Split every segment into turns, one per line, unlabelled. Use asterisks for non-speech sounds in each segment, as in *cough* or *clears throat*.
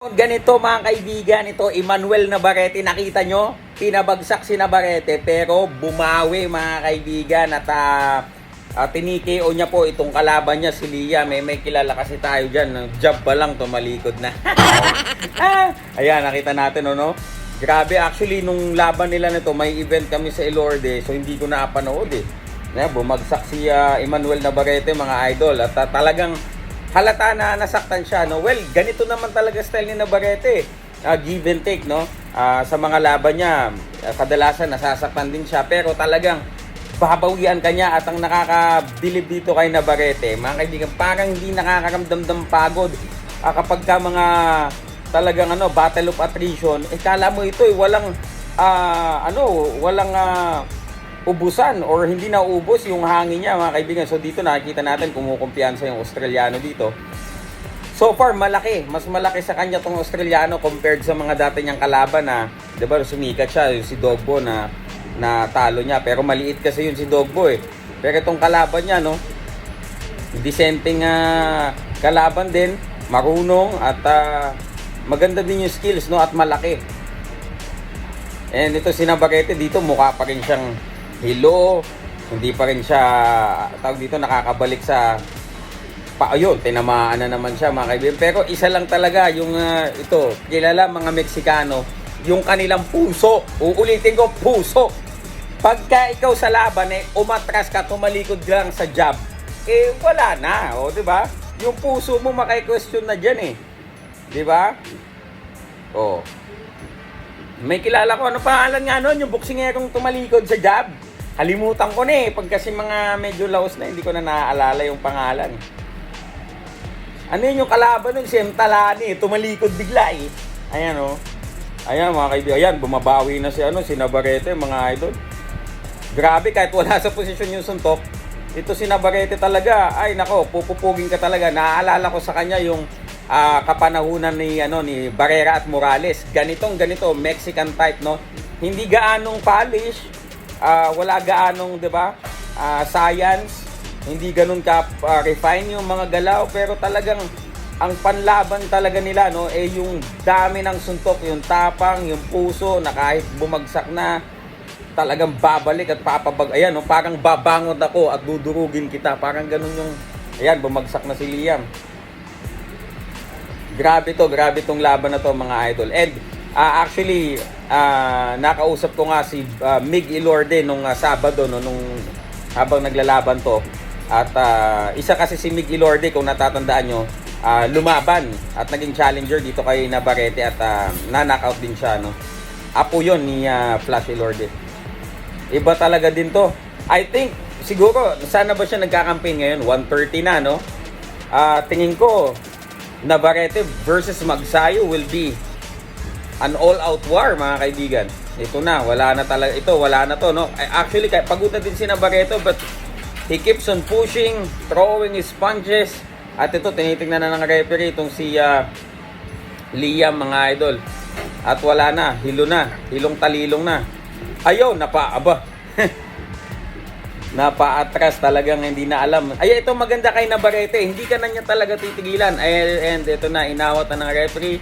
Ganito mga kaibigan, ito Emmanuel Navarrete, nakita nyo? Pinabagsak si Navarrete pero bumawi mga kaibigan at uh, uh, tinikio niya po itong kalaban niya si Lia. May may kilala kasi tayo dyan, job pa lang tumalikod na. *laughs* Ah, Ayan, nakita natin ano? Grabe, actually nung laban nila nito, may event kami sa Ilorde so hindi ko napanood eh. Ayan, bumagsak si ah, Emmanuel Navarrete mga idol at ah, talagang halata na nasaktan siya no? Well ganito naman talaga style ni Navarrete uh, give and take no? Ah, sa mga laban niya ah, kadalasan nasasaktan din siya pero talagang babawian kanya at ang nakakabilib dito kay Navarrete mga kaibigan parang hindi nakakaramdam ng pagod. Ah, kapag ka mga talagang ano battle of attrition eh kala mo ito eh walang ah, ano walang ah, ubusan or hindi na ubos yung hangin niya mga kaibigan. So dito nakikita natin kumukumpiyansa yung Australiano dito. So far malaki, mas malaki sa kanya tong Australiano compared sa mga dati niyang kalaban na 'di ba sumikat siya yung si Dogbo na na talo niya pero maliit kasi yun si Dogbo eh. Pero itong kalaban niya no, disenteng ah, kalaban din, marunong at ah, maganda din yung skills no at malaki. And ito si Navarrete dito mukha pa rin siyang hilo. Hindi pa rin siya tawag dito nakakabalik sa pa ayun, tinamaan na naman siya mga kaibigan. Pero isa lang talaga yung ah, ito, kilala mga Meksikano, yung kanilang puso. Uulitin ko, puso. Pagka ikaw sa laban eh, umatras ka, tumalikod lang sa job, eh wala na, o di ba? Yung puso mo makai-question na diyan eh. Di ba? Oh. May kilala ko, ano pangalan nga nun? Yung boksingerong tumalikod sa job. Halimutan ko na eh. Pag kasi mga medyo laos na, hindi ko na naaalala yung pangalan. Ano yun yung kalaban nun? Si M. Talani. Tumalikod bigla eh. Ayan oh. Ayan mga kaibigan. Ayan, bumabawi na si, ano, si Navarrete, mga idol. Grabe, kahit wala sa posisyon yung suntok, ito si Navarrete talaga, ay nako, pupupugin ka talaga. Naaalala ko sa kanya yung ah, kapanahunan ni ano ni Barrera at Morales. Ganitong ganito, Mexican type, no? Hindi gaanong polish, ah, wala gaanong, 'di ba? ah, science, hindi ganun ka ah, refine yung mga galaw, pero talagang ang panlaban talaga nila no eh yung dami ng suntok, yung tapang, yung puso na kahit bumagsak na talagang babalik at papabag ayan no parang babangon ako at dudurugin kita parang ganun yung ayan bumagsak na si Liam Grabe to, grabe tong laban na to mga idol. And ah, actually, ah, nakausap ko nga si ah, Mig Ilorde nung ah, Sabado no nung habang naglalaban to. At ah, isa kasi si Mig Ilorde kung natatandaan nyo, ah, lumaban at naging challenger dito kay Navarrete at ah, na-knockout din siya no. Apo yon ni ah, Flash Ilorde. Iba talaga din to. I think siguro sana ba siya nagka-campaign ngayon 130 na no. Ah, tingin ko Navarrete versus Magsayo will be an all-out war mga kaibigan. Ito na, wala na talaga. Ito, wala na to, no? Actually, kaya pagod din si Navarrete but he keeps on pushing, throwing his punches. At ito, tinitingnan na ng referee itong si ah, Liam mga idol. At wala na, hilo na, hilong talilong na. Ayaw, napa, aba. *laughs* Napa-atras talagang hindi na alam. Ay, ito maganda kay Navarrete. Hindi ka na niya talaga titigilan. Ay, and ito na, inawat na ng referee.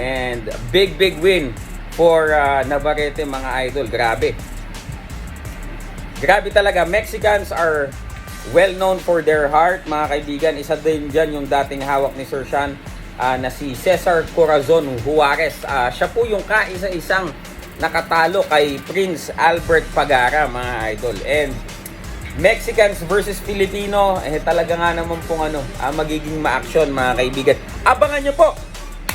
And big, big win for uh, Navarrete mga idol. Grabe. Grabe talaga. Mexicans are well known for their heart, mga kaibigan. Isa din dyan yung dating hawak ni Sir Sean ah, na si Cesar Corazon Juarez. Ah, siya po yung kaisa-isang nakatalo kay Prince Albert Pagara, mga idol. And Mexicans versus Filipino, eh talaga nga naman pong ano, ah, magiging ma-action mga kaibigan. Abangan nyo po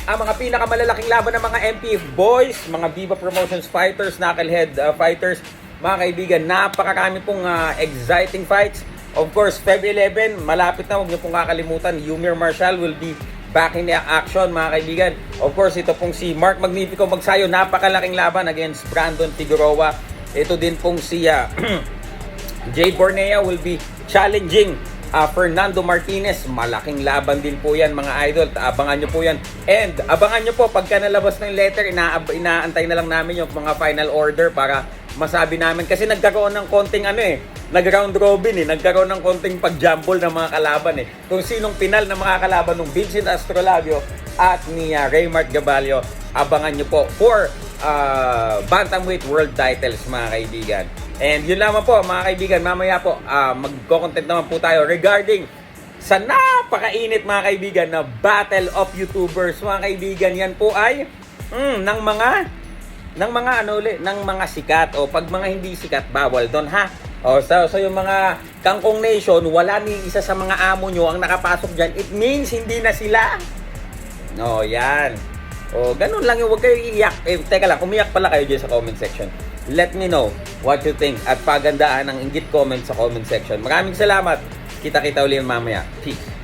ang mga pinakamalalaking laban ng mga MPF boys, mga Viva Promotions fighters, knucklehead uh, fighters, mga kaibigan, napakarami pong uh, exciting fights. Of course, Feb 11, malapit na, huwag niyo pong kakalimutan, Yumir Marshall will be back in action, mga kaibigan. Of course, ito pong si Mark Magnifico Magsayo, napakalaking laban against Brandon Figueroa. Ito din pong si uh, *clears throat* Jay Bornea will be challenging uh, Fernando Martinez. Malaking laban din po yan mga idol. Abangan nyo po yan. And abangan nyo po pagka nalabas ng letter, ina inaantay na lang namin yung mga final order para masabi namin. Kasi nagkaroon ng konting ano eh, nag-round robin eh, nagkaroon ng konting pag-jumble ng mga kalaban eh. Kung sinong pinal na mga kalaban ng Vincent Astrolabio at ni uh, Raymart Gabalio. Abangan nyo po for uh, Bantamweight World Titles mga kaibigan. And yun lamang po mga kaibigan, mamaya po uh, magko-content naman po tayo regarding sa napakainit mga kaibigan na Battle of YouTubers mga kaibigan. Yan po ay mm, ng mga ng mga ano ulit, ng mga sikat o pag mga hindi sikat bawal doon ha. O so, so yung mga Kangkong Nation, wala ni isa sa mga amo nyo ang nakapasok diyan. It means hindi na sila. No, yan. O ganun lang yung wag kayo iiyak. Eh, teka lang, umiyak pala kayo dyan sa comment section. Let me know what you think at pagandaan ng inggit comment sa comment section. Maraming salamat. Kita-kita ulit mamaya. Peace.